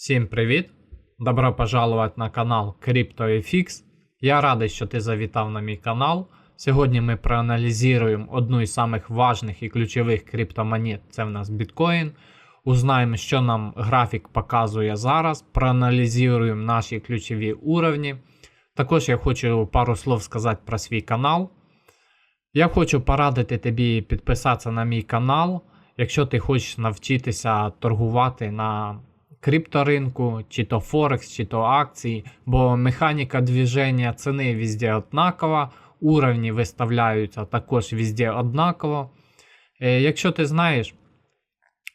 Всім привіт! Добро пожаловать на канал CryptoFX. Я радий, що ти завітав на мій канал. Сьогодні ми проаналізуємо одну із самих важних і ключових криптомонет, це в нас біткоін. Узнаємо, що нам графік показує зараз, проаналізуємо наші ключові уровні. Також я хочу пару слов сказати про свій канал. Я хочу порадити тобі підписатися на мій канал, якщо ти хочеш навчитися торгувати на крипторинку, чи то Форекс, чи то акції, бо механіка движення ціни везде однакова, уровні виставляються також везде однаково. Е, Якщо ти знаєш,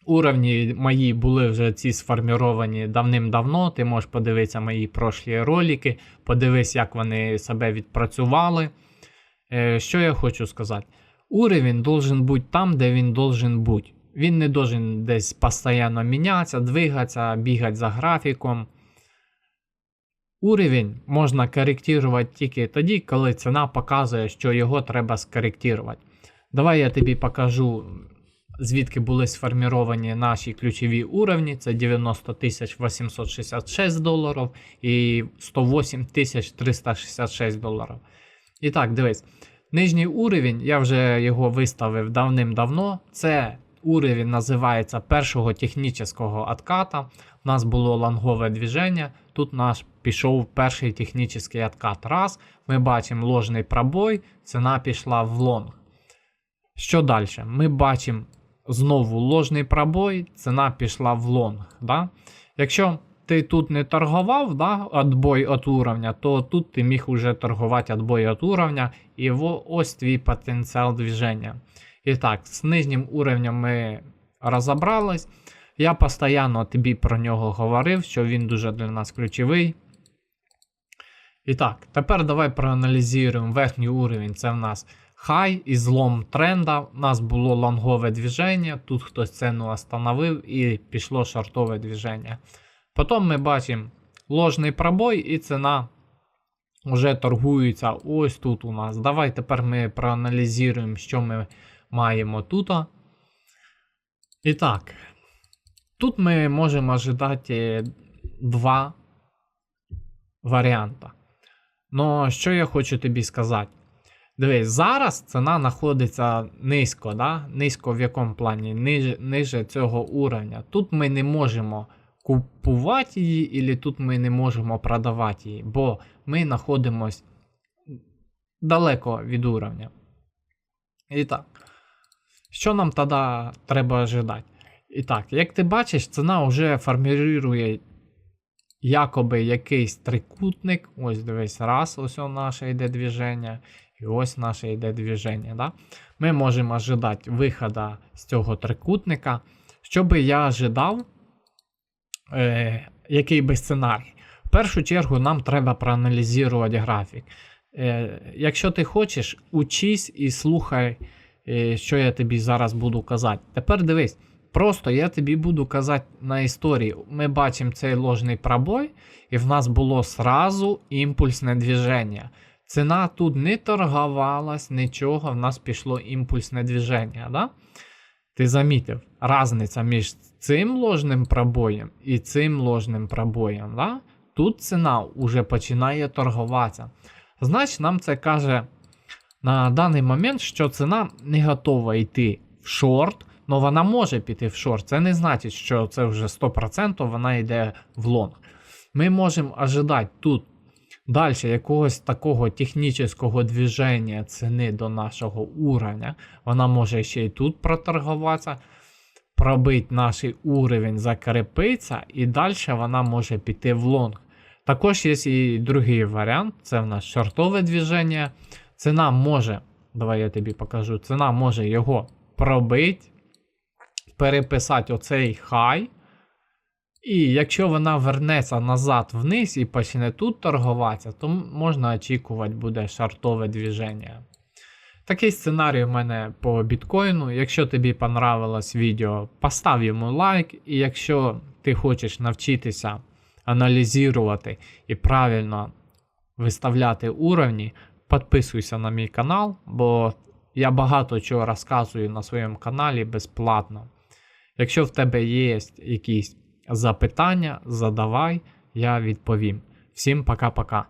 уровні мої були вже ці сформіровані давним-давно, ти можеш подивитися мої прошлі ролики, подивись, як вони себе відпрацювали. Е, Що я хочу сказати? Уровень должен бути там, де він должен бути. Він не должен десь постійно мінятися, двигатися, бігати за графіком. Уровень можна коректувати тільки тоді, коли ціна показує, що його треба скоректувати. Давай я тобі покажу, звідки були сформіровані наші ключові уровні. Це 90 866 доларів і 108 366 доларів. І так, дивись. Нижній уровень, я вже його виставив давним-давно. Це уровень називається першого технічного отката. У нас було лонгове движення. Тут наш пішов перший технічний откат. Раз. Ми бачимо ложний пробой, ціна пішла в лонг. Що далі? Ми бачимо знову ложний пробой, ціна пішла в лонг. Да? Якщо ти тут не торгував, да, отбой від уровня, то тут ти міг уже торгувати отбой від уровня, і ось твій потенціал движення. І так, з нижнім уровнем ми розібрались. Я постійно тобі про нього говорив, що він дуже для нас ключовий. І так, тепер давай проаналізуємо верхній уровень. Це в нас хай і злом тренда. У нас було лонгове движення, тут хтось ціну остановив і пішло шортове движення. Потім ми бачимо ложний пробой і ціна вже торгується ось тут у нас. Давай тепер ми проаналізуємо, що ми маємо тут. І так, тут ми можемо ожидати два варіанти. Ну, що я хочу тобі сказати? Дивись, зараз ціна знаходиться низько, да? низько в якому плані? Ниже, ниже цього уровня. Тут ми не можемо купувати її, або тут ми не можемо продавати її, бо ми знаходимося далеко від уровня. І так, що нам тоді треба ожидати? І так, як ти бачиш, ціна вже формірує якоби якийсь трикутник. Ось дивись, раз, ось наше йде движення, і ось наше йде движення. Да? Ми можемо ожидати виходу з цього трикутника. Що би я ожидав, е, який би сценарій? В першу чергу нам треба проаналізувати графік. Е, якщо ти хочеш, учись і слухай, що я тобі зараз буду казати. Тепер дивись, просто я тобі буду казати на історії. Ми бачимо цей ложний пробой, і в нас було сразу імпульсне движення. Ціна тут не торгувалась, нічого, в нас пішло імпульсне движення. Да? Ти замітив, різниця між цим ложним пробоєм і цим ложним пробоєм. Да? Тут ціна вже починає торгуватися. Значить, нам це каже на даний момент, що ціна не готова йти в шорт, але вона може піти в шорт. Це не значить, що це вже 100% вона йде в лонг. Ми можемо ожидати тут далі якогось такого технічного движення ціни до нашого уровня. Вона може ще й тут проторгуватися, пробити наш уровень, закріпитися, і далі вона може піти в лонг. Також є і другий варіант, це в нас шортове движення. Ціна може, давай я тобі покажу, ціна може його пробити, переписати оцей хай. І якщо вона вернеться назад вниз і почне тут торгуватися, то можна очікувати буде шортове движення. Такий сценарій у мене по біткоїну. Якщо тобі понравилось відео, постав йому лайк. І якщо ти хочеш навчитися аналізувати і правильно виставляти уровні, підписуйся на мій канал, бо я багато чого розказую на своєму каналі безплатно. Якщо в тебе є якісь запитання, задавай, я відповім. Всім пока-пока.